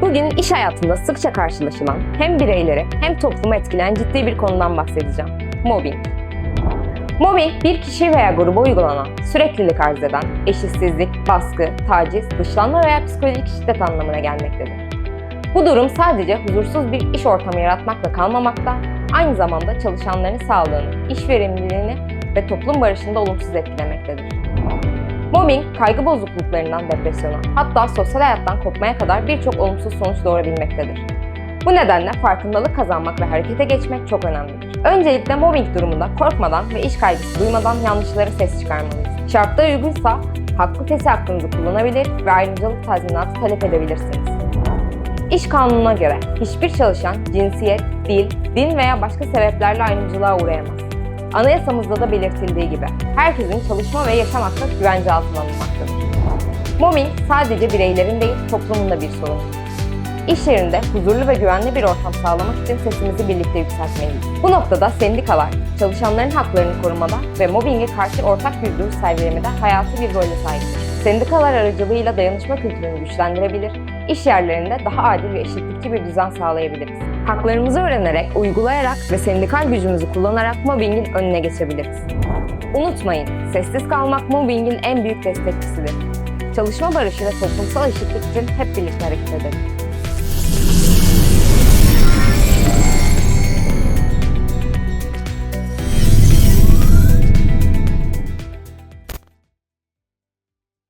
Bugün iş hayatında sıkça karşılaşılan hem bireyleri hem toplumu etkileyen ciddi bir konudan bahsedeceğim. Mobbing. Mobbing bir kişi veya gruba uygulanan, süreklilik arz eden, eşitsizlik, baskı, taciz, dışlanma veya psikolojik şiddet anlamına gelmektedir. Bu durum sadece huzursuz bir iş ortamı yaratmakla kalmamakta, aynı zamanda çalışanların sağlığını, iş verimliliğini ve toplum barışını da olumsuz etkilemektedir. Mobbing, kaygı bozukluklarından depresyona, hatta sosyal hayattan kopmaya kadar birçok olumsuz sonuç doğurabilmektedir. Bu nedenle farkındalık kazanmak ve harekete geçmek çok önemlidir. Öncelikle mobbing durumunda korkmadan ve iş kaygısı duymadan yanlışlara ses çıkarmalıyız. Şartlar uygunsa haklı fesih hakkınızı kullanabilir ve ayrıcalık tazminatı talep edebilirsiniz. İş kanununa göre hiçbir çalışan cinsiyet, dil, din veya başka sebeplerle ayrımcılığa uğrayamaz. Anayasamızda da belirtildiği gibi herkesin çalışma ve yaşam hakkı güvence altına alınmaktadır. Mobbing sadece bireylerin değil toplumun da bir sorunu. İş yerinde huzurlu ve güvenli bir ortam sağlamak için sesimizi birlikte yükseltmeliyiz. Bu noktada sendikalar, çalışanların haklarını korumada ve mobbinge karşı ortak bir duruş sergilemede hayati bir role sahiptir. Sendikalar aracılığıyla dayanışma kültürünü güçlendirebilir, iş yerlerinde daha adil ve eşitlikçi bir düzen sağlayabiliriz. Haklarımızı öğrenerek, uygulayarak ve sendikal gücümüzü kullanarak mobbingin önüne geçebiliriz. Unutmayın, sessiz kalmak mobbingin en büyük destekçisidir. Çalışma barışı ve toplumsal eşitlik için hep birlikte hareket edelim.